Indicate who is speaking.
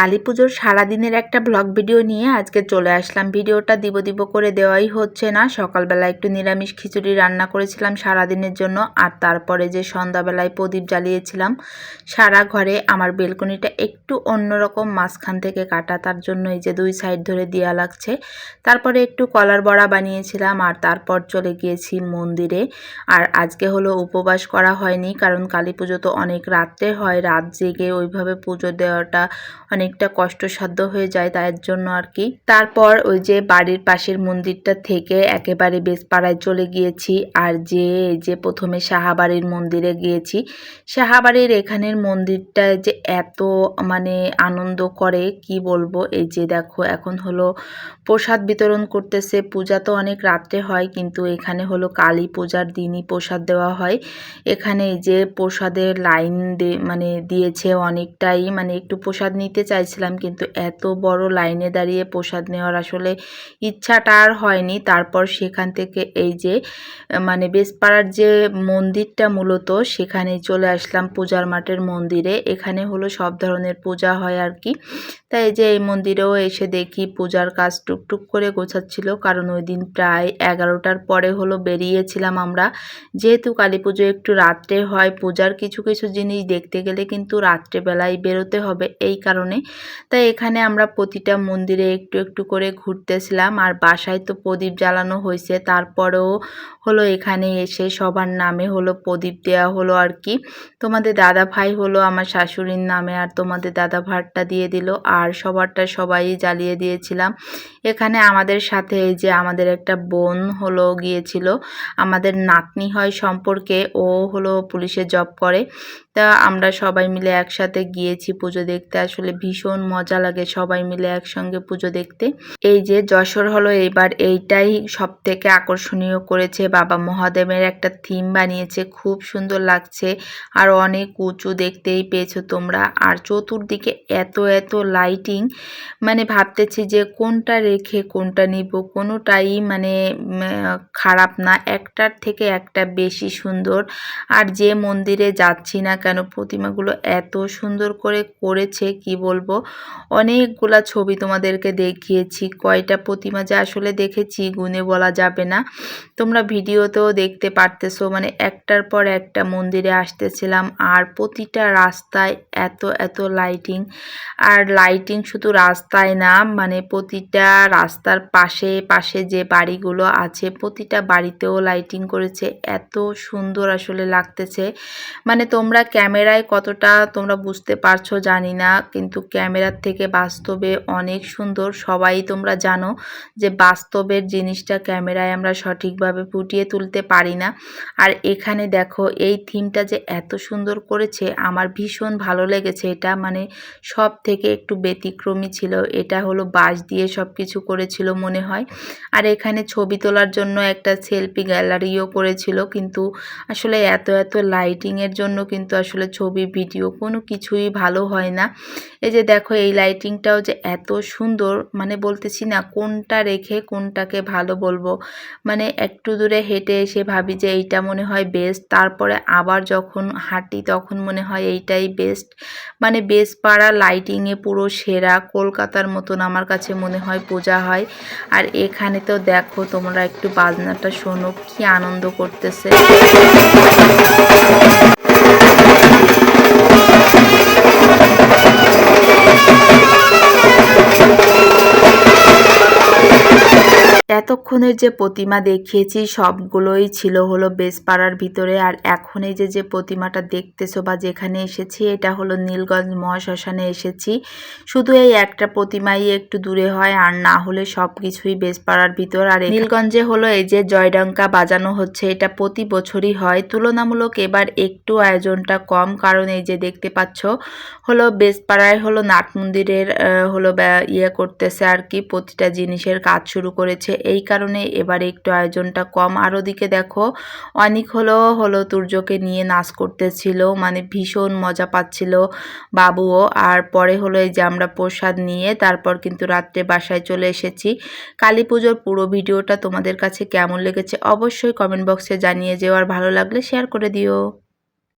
Speaker 1: কালী পুজোর সারাদিনের একটা ব্লগ ভিডিও নিয়ে আজকে চলে আসলাম। ভিডিওটা দিব দিব করে দেওয়াই হচ্ছে না। সকালবেলা একটু নিরামিষ খিচুড়ি রান্না করেছিলাম সারাদিনের জন্য। আর তারপরে যে সন্ধ্যাবেলায় প্রদীপ জ্বালিয়েছিলাম, সারা ঘরে আমার বেলকনিটা একটু অন্যরকম মাঝখান থেকে কাটা। তার জন্য এই যে দুই সাইড ধরে দেওয়া লাগছে। তারপরে একটু কলার বড়া বানিয়েছিলাম আর তারপর চলে গিয়েছি মন্দিরে। আর আজকে হলো উপবাস করা হয়নি, কারণ কালী পুজো তো অনেক রাত্রে হয়। রাত জেগে ওইভাবে পুজো দেওয়াটা অনেকটা কষ্টসাধ্য হয়ে যায় তার জন্য আর কি। তারপর ওই যে বাড়ির পাশের মন্দিরটা থেকে একেবারে বেশপাড়ায় চলে গিয়েছি আর যে যে প্রথমে সাহাবাড়ির মন্দিরে গিয়েছি। সাহাবাড়ির এখানের মন্দিরটা যে এত মানে আনন্দ করে, কি বলব? এই যে দেখো, এখন হলো প্রসাদ বিতরণ করতেছে। পূজা তো অনেক রাত্রে হয়, কিন্তু এখানে হলো কালী পূজার দিনই প্রসাদ দেওয়া হয়। এখানে এই যে প্রসাদের লাইন মানে দিয়েছে অনেকটাই মানে একটু প্রসাদ নিতে চাইছিলাম, কিন্তু এত বড় লাইনে দাঁড়িয়ে প্রসাদ নেওয়ার আসলে ইচ্ছাটা আর হয়নি। তারপর সেখান থেকে এই যে মানে বেসপাড়ার যে মন্দিরটা মূলত সেখানে চলে আসলাম পূজার মাঠের মন্দিরে। এখানে হলো সব ধরনের পূজা হয় আর কি। তাই যে এই মন্দিরেও এসে দেখি পূজার কাজ টুকটুক করে গোছাচ্ছিল, কারণ ওই দিন প্রায় এগারোটার পরে হলো বেরিয়েছিলাম আমরা। যেহেতু কালী পুজো একটু রাত্রে হয়, পূজার কিছু কিছু জিনিস দেখতে গেলে কিন্তু রাত্রেবেলায় বেরোতে হবে। এই কারণে তাই এখানে আমরা প্রতিটা মন্দিরে একটু একটু করে ঘুরতেছিলাম। আর বাসায় তো প্রদীপ জ্বালানো হয়েছে, তারপরেও হলো এখানে এসে সবার নামে হলো প্রদীপ দেওয়া হলো আর কি। তোমাদের দাদা ভাই হলো আমার শাশুড়ির নামে আর তোমাদের দাদা ভাতটা দিয়ে দিল, আর সবারটা সবাই জ্বালিয়ে দিয়েছিলাম। এখানে আমাদের সাথে এই যে আমাদের একটা বোন হলো গিয়েছিল, আমাদের নাতনি হয় সম্পর্কে ও হলো পুলিশে জব করে। তা আমরা সবাই মিলে একসাথে গিয়েছি পুজো দেখতে। আসলে ভীষণ মজা লাগে সবাই মিলে একসঙ্গে পুজো দেখতে। এই যে যশোর হলো এইবার এইটাই সব থেকে আকর্ষণীয় করেছে। বাবা মহাদেবের একটা থিম বানিয়েছে, খুব সুন্দর লাগছে। আর অনেক উঁচু দেখতেই পেয়েছ তোমরা। আর চতুর্দিকে এত এত লাইটিং মানে ভাবতেছি যে কোনটা রেখে কোনটা নিব? কোনোটাই মানে খারাপ না। একটার থেকে একটা বেশি সুন্দর। আর যে মন্দিরে যাচ্ছি না কেন প্রতিমাগুলো এত সুন্দর করে করেছে, কি বলব? অনেকগুলা ছবি তোমাদেরকে দেখিয়েছি। কয়টা প্রতিমা যে আসলে দেখেছি গুনে বলা যাবে না। তোমরা ভিডিওতেও দেখতে পারতেছো মানে একটার পর একটা মন্দিরে আসতেছিলাম আর প্রতিটা রাস্তায় এত এত লাইটিং আর লাইটিং শুধু রাস্তায় না মানে প্রতিটা রাস্তার পাশে পাশে যে বাড়িগুলো আছে, প্রতিটা বাড়িতেও লাইটিং করেছে। এত সুন্দর আসলে লাগতেছে। মানে তোমরা ক্যামেরায় কতটা তোমরা বুঝতে পারছ জানি না, কিন্তু ক্যামেরার থেকে বাস্তবে অনেক সুন্দর। সবাই তোমরা জানো যে বাস্তবের জিনিসটা ক্যামেরায় আমরা সঠিকভাবে ফুটিয়ে তুলতে পারি না। আর এখানে দেখো, এই থিমটা যে এত সুন্দর করেছে, আমার ভীষণ ভালো লেগেছে। এটা মানে সব থেকে একটু ব্যতিক্রমী ছিল। এটা হলো বাঁশ দিয়ে সব কিছু করেছিল মনে হয়। আর এখানে ছবি তোলার জন্য একটা সেলফি গ্যালারিও করেছিল, কিন্তু আসলে এত এত লাইটিংয়ের জন্য কিন্তু আসলে ছবি ভিডিও কোনো কিছুই ভালো হয় না। এই যে দেখো এই লাইটিংটাও যে এত সুন্দর মানে বলতেছি না কোনটা রেখে কোনটাকে ভালো বলব। মানে একটু দূরে হেঁটে এসে ভাবি যে এইটা মনে হয় বেস্ট তারপরে আবার যখন হাঁটি তখন মনে হয় এইটাই বেস্ট মানে বেশ পাড়া লাইটিংয়ে পুরো সেরা, কলকাতার মতন আমার কাছে মনে হয় পূজা হয়। আর এখানে তো দেখো তোমরা একটু বাজনাটা শোনো, কি আনন্দ করতেছে। এতক্ষণের যে প্রতিমা দেখিয়েছি, সবগুলোই ছিল হলো বেসপাড়ার ভিতরে। আর এখন এই যে যে প্রতিমাটা দেখতেছো বা যেখানে এসেছি, এটা হলো নীলগঞ্জ মহাশ্মশানে এসেছি। শুধু এই একটা প্রতিমাই একটু দূরে হয়, আর না হলে সব কিছুই বেসপাড়ার ভিতর। আর নীলগঞ্জে হলো এই যে জয়ডঙ্কা বাজানো হচ্ছে, এটা প্রতি বছরই হয়। তুলনামূলক এবার একটু আয়োজনটা কম, কারণ এই যে দেখতে পাচ্ছ, হলো বেসপাড়ায় হলো নাট মন্দিরের হলো ইয়ে করতেছে আর কি, প্রতিটা জিনিসের কাজ শুরু করেছে। এই কারণে এবারে একটু আয়োজনটা কম। আর ওদিকে দেখো, অনেক হলো হলো তুর্যকে নিয়ে নাচ করতেছিল মানে ভীষণ মজা পাচ্ছিল বাবুও। আর পরে হলো এই যে আমরা প্রসাদ নিয়ে তারপর কিন্তু রাত্রে বাসায় চলে এসেছি। কালী পুজোর পুরো ভিডিওটা তোমাদের কাছে কেমন লেগেছে অবশ্যই কমেন্ট বক্সে জানিয়ে যেও। আর ভালো লাগলে শেয়ার করে দিও।